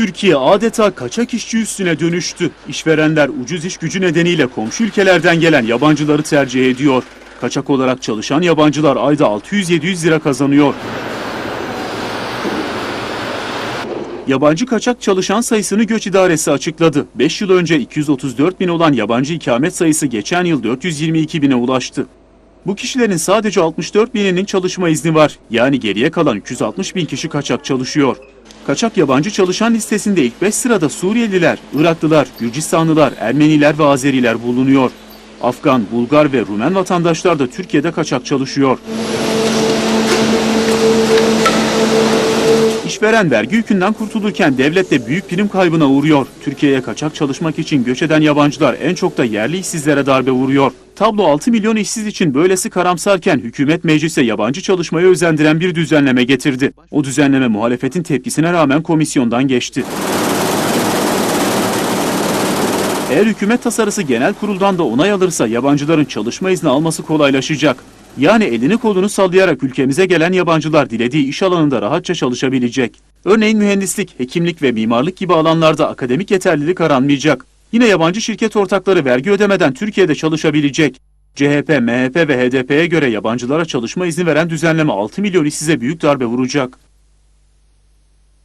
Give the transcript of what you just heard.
Türkiye adeta kaçak işçi üstüne dönüştü. İşverenler ucuz iş gücü nedeniyle komşu ülkelerden gelen yabancıları tercih ediyor. Kaçak olarak çalışan yabancılar ayda 600-700 lira kazanıyor. Yabancı kaçak çalışan sayısını Göç İdaresi açıkladı. 5 yıl önce 234 bin olan yabancı ikamet sayısı geçen yıl 422 bine ulaştı. Bu kişilerin sadece 64 bininin çalışma izni var. Yani geriye kalan 360 bin kişi kaçak çalışıyor. Kaçak yabancı çalışan listesinde ilk 5 sırada Suriyeliler, Iraklılar, Gürcistanlılar, Ermeniler ve Azeriler bulunuyor. Afgan, Bulgar ve Rumen vatandaşlar da Türkiye'de kaçak çalışıyor. İşveren vergi yükünden kurtulurken devlet de büyük prim kaybına uğruyor. Türkiye'ye kaçak çalışmak için göç eden yabancılar en çok da yerli işsizlere darbe vuruyor. Tablo 6 milyon işsiz için böylesi karamsarken hükümet meclise yabancı çalışmayı özendiren bir düzenleme getirdi. O düzenleme muhalefetin tepkisine rağmen komisyondan geçti. Eğer hükümet tasarısı genel kuruldan da onay alırsa yabancıların çalışma izni alması kolaylaşacak. Yani elini kolunu sallayarak ülkemize gelen yabancılar dilediği iş alanında rahatça çalışabilecek. Örneğin mühendislik, hekimlik ve mimarlık gibi alanlarda akademik yeterlilik aranmayacak. Yine yabancı şirket ortakları vergi ödemeden Türkiye'de çalışabilecek. CHP, MHP ve HDP'ye göre yabancılara çalışma izni veren düzenleme 6 milyon işsize büyük darbe vuracak.